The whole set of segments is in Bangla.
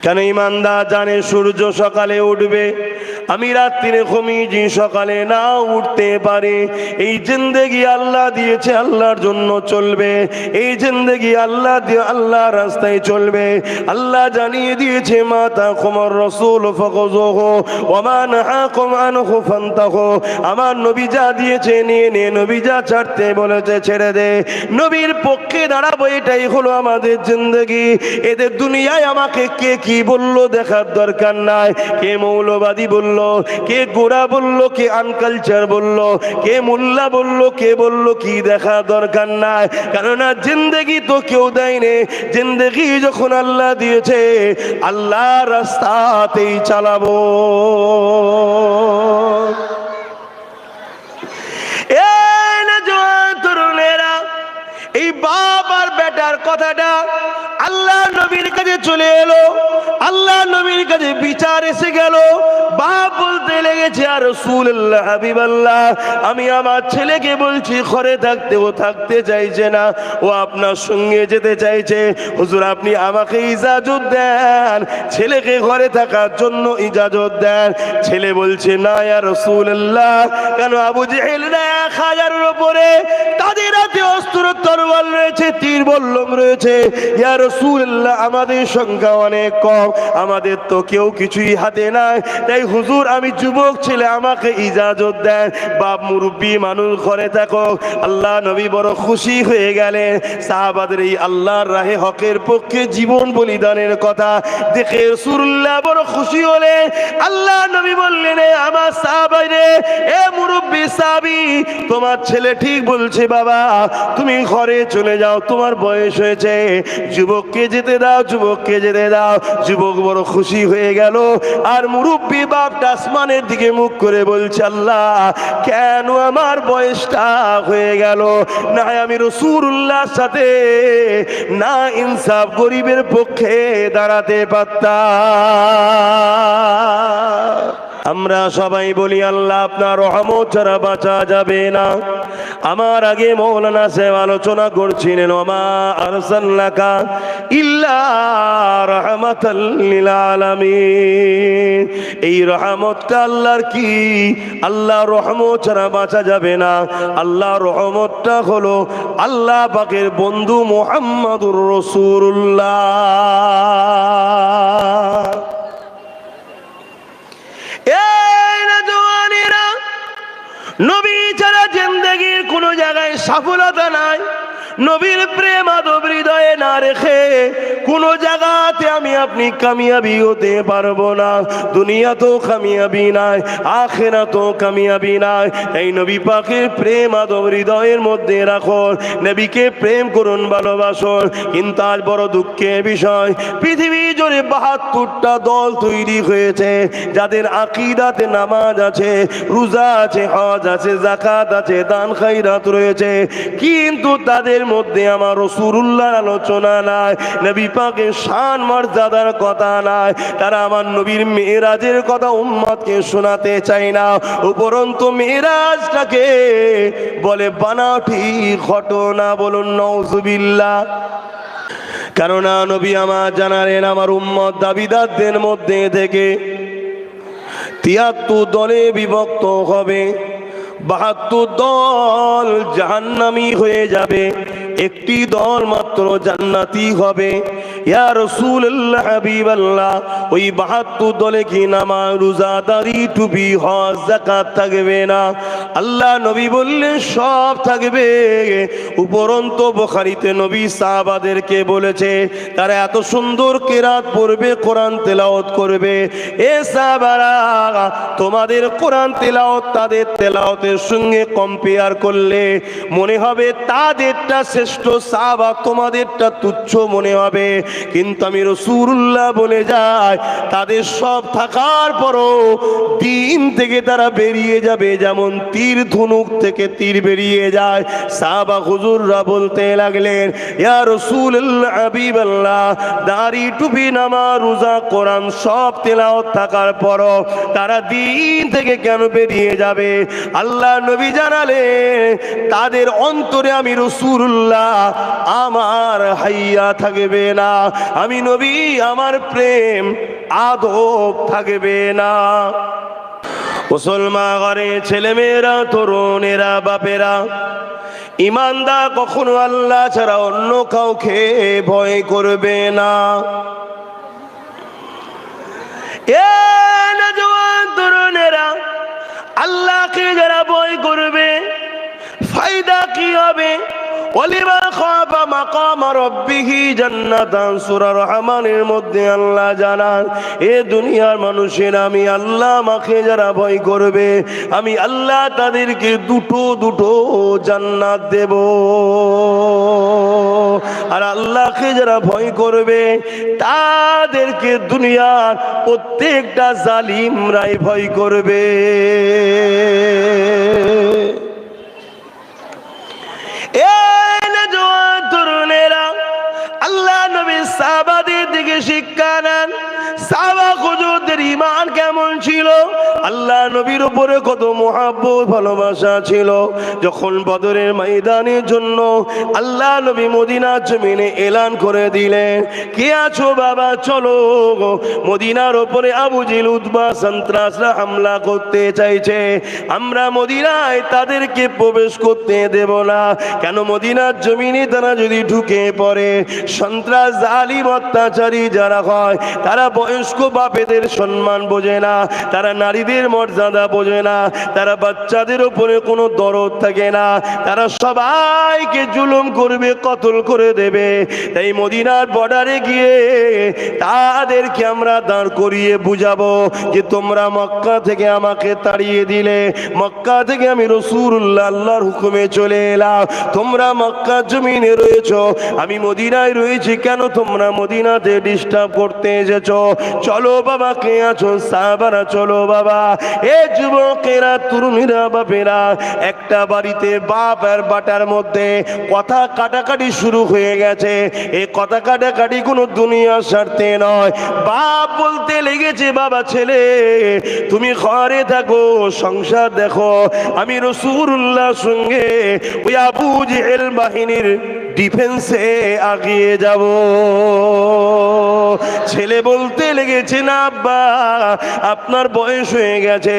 কেন ইমানদার জানে সূর্য সকালে উঠবে? আমি রাত্রিরে ঘুমিয়েছি, সকালে না উঠতে পারে। এই জিন্দেগি আল্লাহ দিয়েছে, আল্লাহর জন্য চলবে। এই জিন্দেগি আল্লাহ দিয়ে আল্লাহ রাস্তায় চলবে। আল্লাহ জানিয়ে দিয়েছে, মাতা কুমার রসুল আমার নবী যা দিয়েছে, নিয়ে নিয়ে নবী যা ছাড়তে বলেছে, ছেড়ে দে। নবীর পক্ষে দাঁড়াবো, এটাই হলো আমাদের জিন্দগি। এদের দুনিয়ায় আমাকে কে কি বলল দেখার দরকার নাই। কে মৌলবাদী বলল কে গোড়া বলল? কে আনকালচার বলল? কে মোল্লা বলল? কে বলল? কি দেখা দরকার নাই? কেননা জিন্দগি তো কেউ দেয়নি। জিন্দগি যখন আল্লাহ দিয়েছে আল্লাহ রাস্তাতেই চালাবো। এই বাপ আর বেটার কথাটা আল্লাহ নবীর কাছে চলে এলো। আল্লাহ নবীর কাছে বিচার এসে গেল। বাপ বলতে লেগেছে আর রসুল্লাহ হাবিবাল্লাহ, আমি আমার ছেলেকে বলছি, ঘরে থাকতে ও থাকতে চাইছে না। ও আপনার সঙ্গে যেতে চাইছে। হুজুর, আপনি আমাকে ইজাজত দেন। ছেলেকে ঘরে থাকার জন্য ইজাজত দেন। ছেলে বলছে, না, ইয়া রসুল্লাহ কেন আবু জেহেল এক হাজারের ওপরে তাদের হাতে অস্ত্র তরোয়াল রয়েছে তীর বল্লম রয়েছে। ইয়া রসুল্লাহ আমাদের সংখ্যা অনেক কম। আমাদের তো কেউ কিছুই হাতে নাই। তাই হুজুর, আমি যুবক ছেলে, আমাকে ইজাজত দেন। বাপ মুরব্বী, মানুষ ঘরে থাকো। আল্লাহ নবী বড় খুশি হয়ে গেলেন। সাহাবাদের এই আল্লাহর রাহে হকের পক্ষে জীবন বলিদানের কথা দেখে রসুল্লাহ বড় খুশি হলে আল্লাহ নবী বললেন, "এ আমার সাহাবাই রে, এ মুরব্বী সাহাবি, তোমার ছেলে ঠিক বলছে বাবা। তুমি ঘরে চলে যাও তোমার বয়স হয়েছে। যুবককে যেতে দাও, যুবককে যেতে দাও। যুবক বড় খুশি হয়ে গেল। আর মুরব্বী বাপ আসমানের দিকে মুখ করে বলছে, আল্লাহ, কেন আমার বয়সটা হয়ে গেল? না আমি রসুল্লাহর সাথে, না ইনসাফ গরিবের পক্ষে দাঁড়াতে পারতাম। আমরা সবাই বলি, আল্লাহ, আপনার রহমত ছাড়া বাঁচা যাবে না। আমার আগে মৌলানা সাহেব আলোচনা করছিলেন, ওমা আরসাল্লাকা ইল্লা রহমাতাল লিল আলামিন। এই রহমতটা আল্লাহর কি? আল্লাহ রহমত ছাড়া বাঁচা যাবে না। আল্লাহ রহমতটা হলো আল্লাহ পাকের বন্ধু মোহাম্মদুর রসুল্লাহ এই না জওয়ানেরা নবী ছাড়া জিন্দগির কোনো জায়গায় সফলতা নাই। নবীর প্রেম আদব হৃদয়ে না রেখে কোন জায়গাতে আমি আপনি কামিয়াবি হতে পারব না। দুনিয়া তো কামিয়াবি নাই আখেরা তো কামিয়াবি নাই। এই নবী পাকের প্রেম আদব হৃদয়ের মধ্যে রাখুন, নবীকে প্রেম করুন, ভালোবাসুন। কিন্তু আজ বড় দুঃখের বিষয়, পৃথিবী জুড়ে বাহাত্তরটা দল তৈরি হয়েছে, যাদের আকিদাতে নামাজ আছে, রোজা আছে, হজ আছে জাকাত আছে দান খাইরাত রয়েছে। কিন্তু তাদের মধ্যে আমার রসুরুল্লাহর আলোচনা নাই, নবী পাকের শান মর্যাদার কথা নাই, তারা আমার নবীর মেয়েরাজের কথা উম্মতকে শোনাতে চায় না, উপরন্তু মেয়েরাজটাকে বলে বানাটি ঘটনা বলুন নৌজুবিল্লাহ কেননা নবী আমার জানালেন, আমার উম্মত দাবিদারদের মধ্যে থেকে তিয়াত্তর দলে বিভক্ত হবে, বাহাত্তর দল জাহান্নামি হয়ে যাবে। একটি দল মাত্র জান্নাতি হবে। ইয়া রাসূলুল্লাহ, হাবিবাল্লাহ, ওই বাহাত্তর দলে কি নামাজ রোজা দাড়ি টুপি, হজ, যাকাত থাকবে না? আল্লাহ নবী বললেন, সব থাকবে। উপরন্ত বুখারীতে নবী সাহাবাদেরকে বলেছে, তারা এত সুন্দর কেরাত পড়বে, কোরআন তেলাওয়াত করবে। এ সাহাবারা, তোমাদের কোরআন তেলাওয়াত তাদের তেলাওয়াতের সঙ্গে কম্পেয়ার করলে মনে হবে তাদেরটা শ্রেষ্ঠ সাহাবা, তোমাদেরটা তুচ্ছ মনে হবে। কিন্তু আমি রসুল্লাহ বলে যাই, তাদের সব থাকার পরও দিন থেকে তারা বেরিয়ে যাবে, যেমন তীর ধনুক থেকে তীর বেরিয়ে যায়। সাহাবা হুজুররা বলতে লাগলেন, ইয়া রসুল্লাহ, হাবিবাল্লাহ, দাড়ি টুপি নামা, রোজা, কোরআন সব তেলাওয়াত থাকার পরও তারা দিন থেকে কেন বেরিয়ে যাবে? আল্লাহ নবী জানালে তাদের অন্তরে আমি রসুল্লাহ, আমার হাইয়া থাকবে না। আমি নবী, আমার প্রেম আদব থাকবে না। মুসলমান ঘরে ছেলেমেয়েরা, তরুণেরা, বাপেরা ইমানদার কখনো আল্লাহ ছাড়া অন্য কাউকে ভয় করবে না। তরুণেরা, আল্লাহকে যারা ভয় করবে ফায়দা কি হবে? মধ্যে আল্লাহ জানান, এ দুনিয়ার মানুষের আমি আল্লাহ আমাকে যারা ভয় করবে, আমি আল্লাহ তাদেরকে দুটো দুটো জান্নাত দেব। আর আল্লাহকে যারা ভয় করবে, তাদেরকে দুনিয়ার প্রত্যেকটা জালিমরাই ভয় করবে। নবী সাহাবাদের দিকে শিক্ষা নেন। সাহাবা হুজুরদের ইমান কেমন ছিল? আল্লাহ নবীর উপরে কত মহাব্বত, ভালোবাসা ছিল। যখন বদরের ময়দানের জন্য আল্লাহ নবী মদিনার জমিনে এলান করে দিলেন, কে আছো বাবা? চলো মদিনার উপরে আবু জিল উদ্বা সন্ত্রাসরা হামলা করতে চাইছে। আমরা মদিনায় তাদেরকে প্রবেশ করতে দেব না। কেন মদিনার জমিনে তারা যদি ঢুকে পড়ে? সন্ত্রাস, জালিম, অত্যাচারী যারা হয়, তারা বয়স্ক বাপেদের সম্মান বোঝে না, তারা নারীদের মর্যাদা বোঝে না, তারা বাচ্চাদের উপরে কোনো দরদ থাকে না, তারা সবাইকে জুলুম করবে, কতল করে দেবে। তাই মদিনার বর্ডারে গিয়ে তাদেরকে আমরা দাঁড় করিয়ে বুঝাবো যে তোমরা মক্কা থেকে আমাকে তাড়িয়ে দিলে, মক্কা থেকে আমি রসুল্লাহ আল্লাহর হুকুমে চলে এলাম। তোমরা মক্কা জমিনে রয়েছ, আমি মদিনায় রয়েছি, কেন তোমরা মদিনাতে ডিস্টার্ব করতে এসেছ? চলো বাবা, কে আছো? সাহাবারা চলো বাবা। এ যুবকেরা, তরুণীরা, বাপেরা, একটা বাড়িতে বাপ আর বাটার মধ্যে কথা কাটাকাটি শুরু হয়ে গেছে। এ কথা কাটাকাটি কোনো দুনিয়ার স্বার্থে নয়। বাপ বলতে লেগেছে, বাবা, ছেলে, তুমি ঘরে থাকো, সংসার দেখো। আমি রসুল্লাহ সঙ্গে ওই আবু জেহেল বাহিনীর ডিফেন্সে আগিয়ে যাব। ছেলে বলতে লেগেছে, না আব্বা, আপনার বয়স হয়ে গেছে।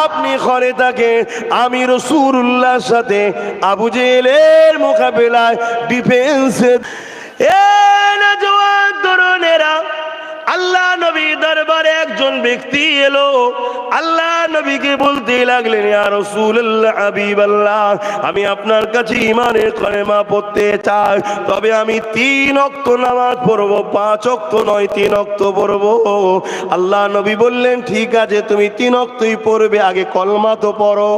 আপনি ঘরে তাকে আমি রসুরুল্লাহর সাথে আবু জেলের মোকাবেলায় ডিফেন্সে এ না জোয়ান তরুণেরা আল্লাহ নবী দরবারে একজন ব্যক্তি এলো। আল্লাহ নবীকে বলতে লাগলেন আমি আপনার কাছে ইমানের কলেমা পড়তে চাই। তবে আমি তিন অক্ত নামাজ পড়ব, পাঁচ অক্ত নয়, তিন অক্ত পড়ব। আল্লাহ নবী বললেন, ঠিক আছে, তুমি তিন অক্তই পড়বে, আগে কলমা তো পড়ো।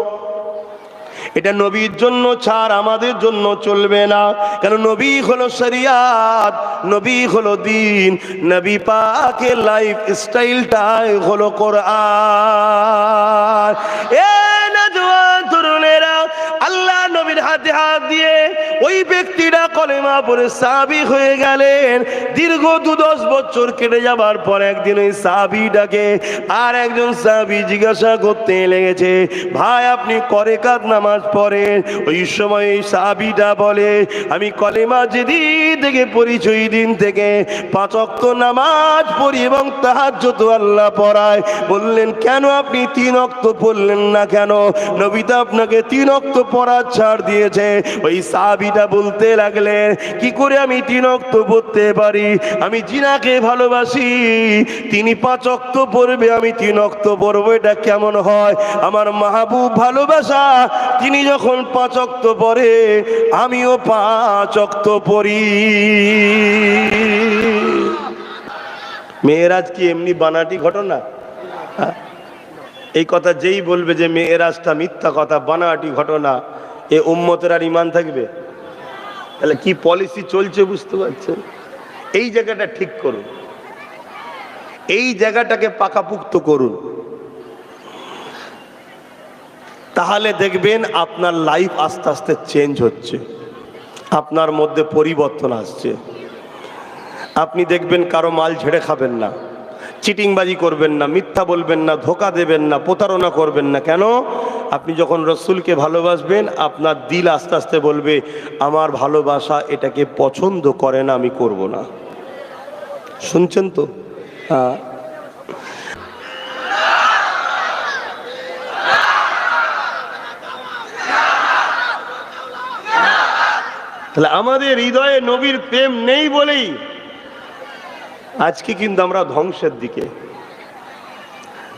এটা নবীর জন্য ছাড়, আমাদের জন্য চলবে না। কেন নবী হলো শরিয়াত, নবী হলো দিন, নবী পাকের লাইফ স্টাইলটাই হলো কোরআন। এ আল্লাহ নবীর হাতে হাত দিয়ে ওই ব্যক্তিরা কলেমা পরে সাবি হয়ে গেলেন। দীর্ঘ দু দশ বছর কেটে যাবার পর একদিন ওই সাবি ডাকে আর একজন সাবি জিজ্ঞাসা করতে লেগেছে, ভাই, আপনি করে কার নামাজ পড়েন? ওই সময় সাবিটা বলে, আমি কলেমা যেদিন থেকে পরিচয় দিন থেকে পাঁচ অক্ত নামাজ পড়ি এবং তাহার যত আল্লাহ পড়ায়। বললেন, কেন আপনি তিন অক্ত পড়লেন না কেন? নবিতা আপনাকে তিন অক্ত পড়ার ছাড় দিয়েছে। ওই সাবিটা বলতে লাগলেন, কি করে আমি তিন অক্ত পড়তে পারি? আমি জিনাকে ভালোবাসি। তিনি পাঁচ অক্ত পড়বে, আমি তিন অক্ত পড়ব। এটা কেমন হয়? আমার মাহবুব ভালোবাসা। তিনি যখন পাঁচ অক্ত পড়ে, আমিও পাঁচ অক্ত পড়ি। মেয়েরাজ কি এমনি বানাটি ঘটনা? হ্যাঁ? এই কথা যেই বলবে যে মেয়েরাজটা মিথ্যা কথা, বানাটি ঘটনা, এ উম্মতের আর ইমান থাকবে? তাহলে কি পলিসি চলছে বুঝতে পারছেন? এই জায়গাটা ঠিক করুন। এই জায়গাটাকে পাকাপুক্ত করুন। তাহলে দেখবেন আপনার লাইফ আস্তে আস্তে চেঞ্জ হচ্ছে। আপনার মধ্যে পরিবর্তন আসছে। আপনি দেখবেন কারও মাল ঝেড়ে খাবেন না, চিটিংবাজি করবেন না, মিথ্যা বলবেন না, ধোকা দেবেন না, প্রতারণা করবেন না। কেন? আপনি যখন রসুলকে ভালোবাসবেন, আপনার দিল আস্তে আস্তে বলবে, আমার ভালোবাসা এটাকে পছন্দ করে না, আমি করব না। শুনছেন তো? হ্যাঁ। তাহলে আমাদের হৃদয়ে নবীর প্রেম নেই বলেই আজকে কিন্তু আমরা ধ্বংসের দিকে।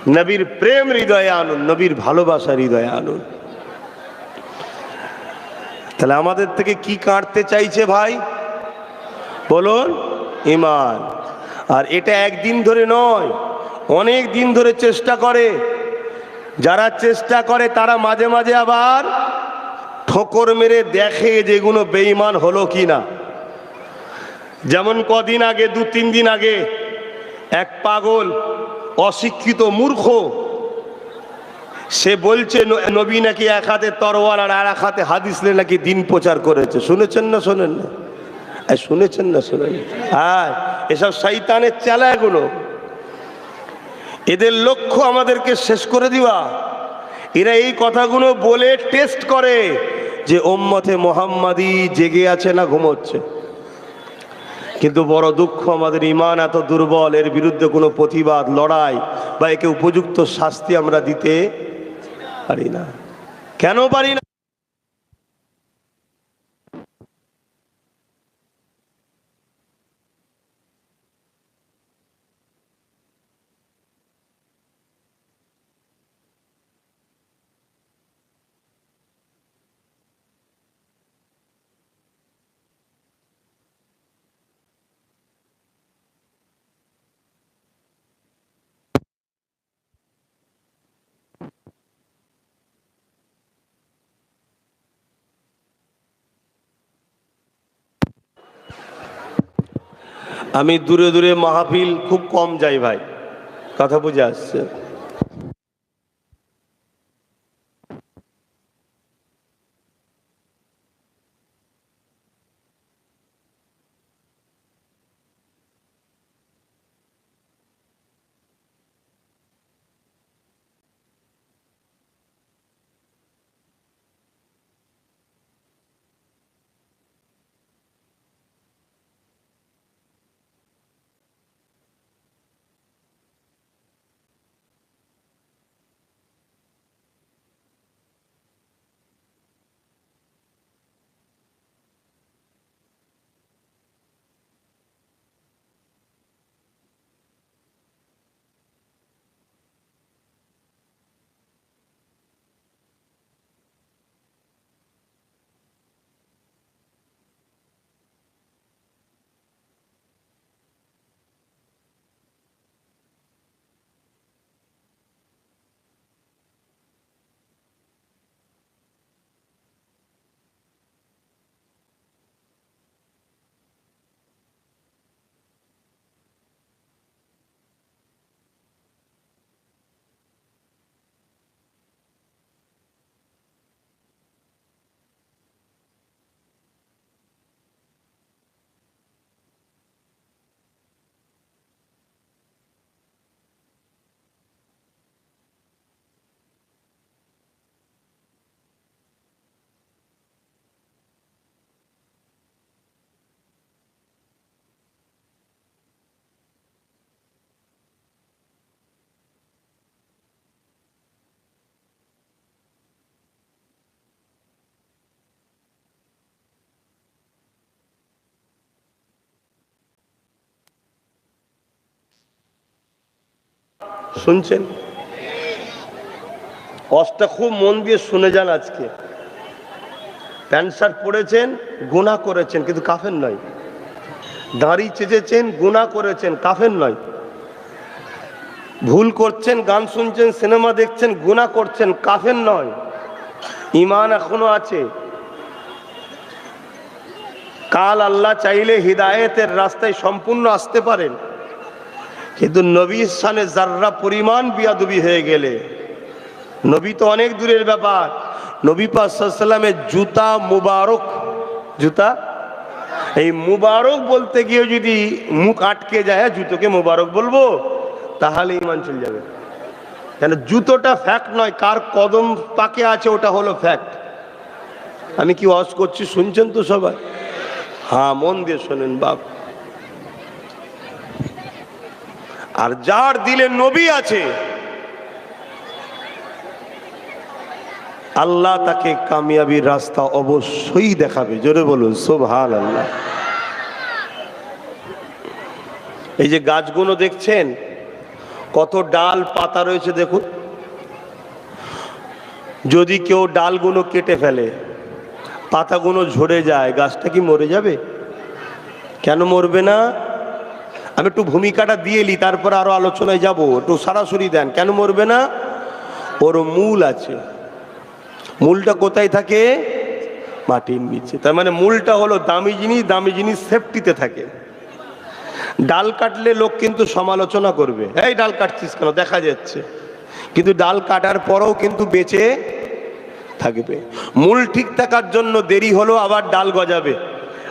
নবীর প্রেম হৃদয়ে আনুন, নবীর ভালোবাসা হৃদয়ে আনুন। তাহলে আমাদের থেকে কি কাটতে চাইছে ভাই? বলুন, ইমান। আর এটা একদিন ধরে নয়, অনেক দিন ধরে চেষ্টা করে। যারা চেষ্টা করে তারা মাঝে মাঝে আবার ঠোকর মেরে দেখে যেগুলো বেঈমান হলো কি না। যেমন কদিন আগে, দু, তিন দিন আগে এক পাগল, অশিক্ষিত মূর্খ, সে বলছে নবী নাকি এক হাতে তরোয়াল আর এক হাতে হাদিস নাকি দিন প্রচার করেছে। শুনেছেন না শোনেন না? শুনেছেন না শোনেন হ্যাঁ এসব শৈতানের চেলা এগুলো। এদের লক্ষ্য আমাদেরকে শেষ করে দিবা। এরা এই কথাগুলো বলে টেস্ট করে। যে ওম্মতে মোহাম্মদী জেগে আছে না ঘুমোচ্ছে। কিন্তু বড় দুঃখ আমাদের ইমান এত দুর্বল, এর বিরুদ্ধে কোনো প্রতিবাদ, লড়াই বা একে উপযুক্ত শাস্তি আমরা দিতে পারি না। কেন পারি না? আমি দূরে দূরে মাহফিল খুব কম যাই ভাই। কথা বুঝে আসছে। শুনছেন? অসটা খুব মন দিয়ে শুনে যান আজকে। প্যান্ট শার্ট পরেছেন গুণা করেছেন, কিন্তু কাফের নয়। দাড়ি চেঁচেছেন গুণা করেছেন, কাফের নয়। ভুল করছেন, গান শুনছেন, সিনেমা দেখছেন গুণা করছেন, কাফের নয়। ইমান এখনও আছে। কাল আল্লাহ চাইলে হৃদায়তের রাস্তায় সম্পূর্ণ আসতে পারেন। কিন্তু নবীর সানে যার্রা পরিমাণ বিয়াদুবি হয়ে গেলে নবী তো অনেক দূরের ব্যাপার। নবী পাশাল্লামের জুতা মুবারক জুতা? এই মুবারক বলতে গিয়ে যদি মুখ আটকে যায় হ্যাঁ, জুতোকে মুবারক বলব তাহলে ইমান চলে যাবে। কেন জুতোটা ফ্যাক্ট নয় কার কদম পাকে আছে ওটা হলো ফ্যাক্ট আমি কি ওয়াজ করছি শুনছেন তো সবাই? হ্যাঁ মন দিয়ে শোনেন বাপ। আর যার দিলে নবী আছে, আল্লাহ তাকে কামিয়াবির রাস্তা অবশ্যই দেখাবে। জোরে বলুন সোভান আল্লাহ এই যে গাছগুলো দেখছেন, কত ডাল পাতা রয়েছে দেখুন। যদি কেউ ডালগুলো কেটে ফেলে, পাতাগুলো ঝরে যায়, গাছটা কি মরে যাবে? কেন মরবে না? আমি একটু ভূমিকাটা দিয়ে নি তারপর আরও আলোচনায় যাব। একটু সরাসরি দেন, কেন মরবে না? ওর মূল আছে। মূলটা কোথায় থাকে? মাটির নিচে। তার মানে মূলটা হলো দামি জিনিস দামি জিনিস সেফটিতে থাকে। ডাল কাটলে লোক কিন্তু সমালোচনা করবে। এই ডাল কাটছিস কেন? দেখা যাচ্ছে। কিন্তু ডাল কাটার পরেও কিন্তু বেঁচে থাকবে। মূল ঠিক থাকার জন্য দেরি হলো আবার ডাল গজাবে,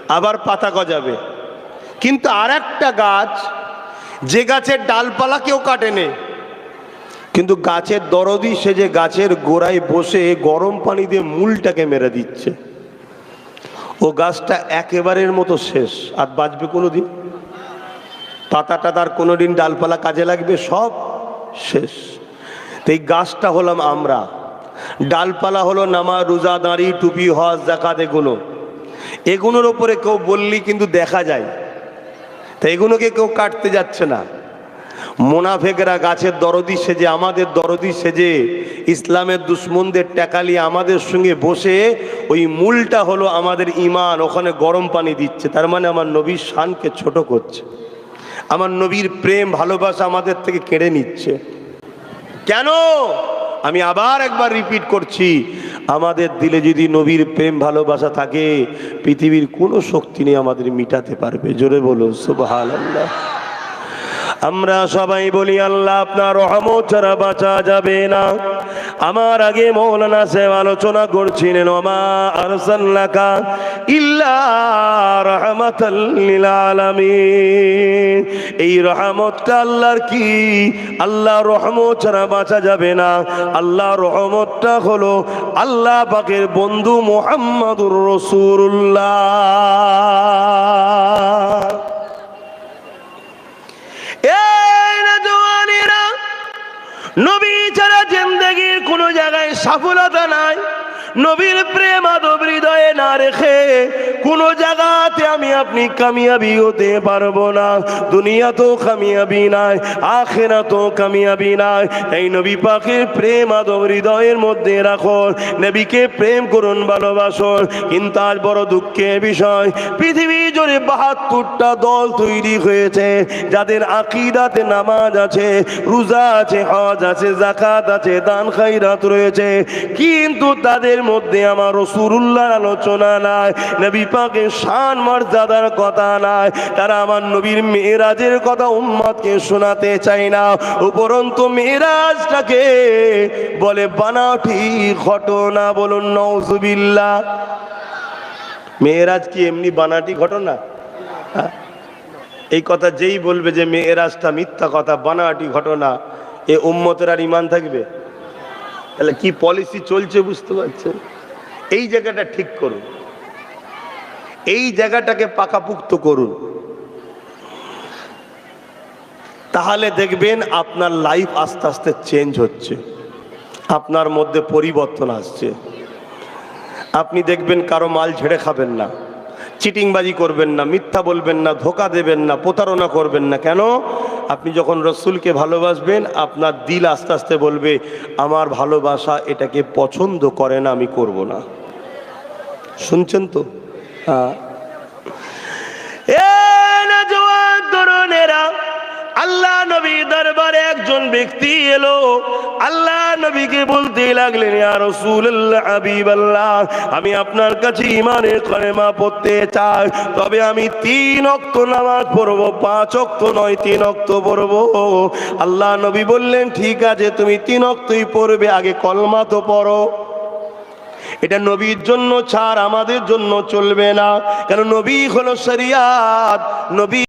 আবার পাতা গজাবে। কিন্তু আর একটা গাছ, যে গাছের ডালপালা কেউ কাটেনে। কিন্তু গাছের দরদি সে যে গাছের গোড়ায় বসে গরম পানি দিয়ে মূলটাকে মেরে দিচ্ছে। ও গাছটা একেবারের মতো শেষ। আর বাঁচবে কোনো দিন পাতাটা তার কোনোদিন ডালপালা কাজে লাগবে, সব শেষ। তো এই গাছটা হলাম আমরা। ডালপালা হলো নামা, রোজা, দাঁড়ি, টুপি, হজ, জাকাত এগুলো এগুলোর ওপরে কেউ বললি কিন্তু দেখা যায়। তা এগুলোকে কেউ কাটতে যাচ্ছে না। মোনাফেকরা গাছের দরদি সেজে, আমাদের দরদি সেজে, ইসলামের দুশ্মনদের টেকালি আমাদের সঙ্গে বসে, ওই মূলটা হলো আমাদের ইমান ওখানে গরম পানি দিচ্ছে। তার মানে আমার নবীর শানকে ছোট করছে। আমার নবীর প্রেম, ভালোবাসা আমাদের থেকে কেড়ে নিচ্ছে। কেন? আমি আবার একবার রিপিট করছি, আমাদের দিলে যদি নবীর প্রেম ভালোবাসা থাকে, পৃথিবীর কোনো শক্তি নেই আমাদের মিটাতে পারবে। জোরে বলো সুবাহ আল্লাহ আমরা সবাই বলি, আল্লাহ, আপনার রহমত ছাড়া বাঁচা যাবে না। আমার আগে মৌলানা সাহেব আলোচনা করছিলেন, ওমা আরসাল্লাকা ইল্লা রাহমাতাল লিল আলামিন। এই রহমতটা আল্লাহর কি? আল্লাহ রহমত ছাড়া বাঁচা যাবে না। আল্লাহ রহমতটা হলো আল্লাহ পাকের বন্ধু মোহাম্মদুর রসুল্লাহ এই না জওয়ানেরা নবী ছাড়া জিন্দগির কোনো জায়গায় সফলতা নাই। নবীর প্রেম আদব হৃদয়ে না রেখে, কোন জায়গাতে আমি আপনি কামিয়াবি হতে পারব না। দুনিয়া তো কামিয়াবি নাই, আখেরা তো কামিয়াবি নাই। এই নবী পাকের প্রেম আদব হৃদয়ের মধ্যে রাখুন, নবীকে প্রেম করুন, ভালোবাসুন। কিন্তু আজ বড় দুঃখের বিষয়, পৃথিবী জুড়ে বাহাত্তরটা দল তৈরি হয়েছে, যাদের আকিদাতে নামাজ আছে, রোজা আছে, হজ আছে জাকাত আছে দান খাইরাত রয়েছে। কিন্তু তাদের মধ্যে আমার রসুরুল্লাহর আলোচনা নাই। নবী পাকের শান মর্যাদার কথা নাই। তারা আমার নবীর মেয়েরাজের কথা উম্মতকে শোনাতে চাই না। উপরন্তু মেয়েরাজটাকে বলে বানাটি ঘটনা বলুন নৌজুবিল্লা মেয়েরাজ কি এমনি বানাটি ঘটনা? হ্যাঁ? এই কথা যেই বলবে যে মেয়েরাজটা মিথ্যা কথা, বানাটি ঘটনা, এ উম্মতের আর ইমান থাকবে? তাহলে কি পলিসি চলছে বুঝতে পারছেন? এই জায়গাটা ঠিক করুন। এই জায়গাটাকে পাকাপুক্ত করুন। তাহলে দেখবেন আপনার লাইফ আস্তে আস্তে চেঞ্জ হচ্ছে। আপনার মধ্যে পরিবর্তন আসছে। আপনি দেখবেন কারও মাল ঝেড়ে খাবেন না। চিটিংবাজি করবেন না, মিথ্যা বলবেন না, ধোকা দেবেন না, প্রতারণা করবেন না। কেন? আপনি যখন রসুলকে ভালোবাসবেন, আপনার দিল আস্তে আস্তে বলবে, আমার ভালোবাসা এটাকে পছন্দ করে না, আমি করব না। শুনছেন তো? হ্যাঁ। আল্লাহ নবী দরবারে একজন ব্যক্তি এলো। আল্লাহ নবীকে বলতে লাগলেন হাবিবাল্লাহ, আমি আপনার কাছে ইমানের কলেমা পড়তে চাই। তবে আমি তিন অক্ত নামাজ পড়ব, পাঁচ অক্ত নয়, তিন অক্ত পড়ব। আল্লাহ নবী বললেন, ঠিক আছে, তুমি তিন অক্তই পড়বে, আগে কলমা তো পড়ো। এটা নবীর জন্য ছাড়, আমাদের জন্য চলবে না। কেন নবী হলো শরিয়াত, নবী